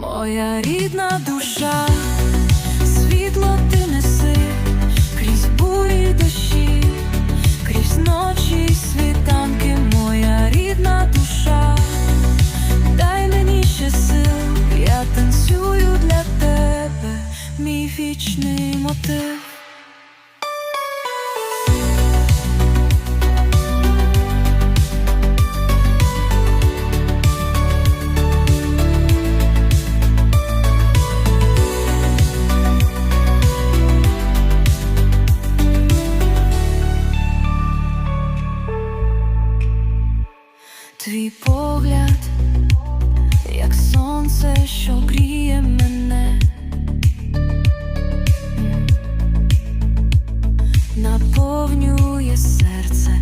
Моя рідна душа, світло ти неси крізь бурі дощі, крізь ночі й світанки, моя рідна душа, дай мені ще сил, я танцюю для тебе, мій вічний мотив. Твій погляд, як сонце, що гріє мене, наповнює серце.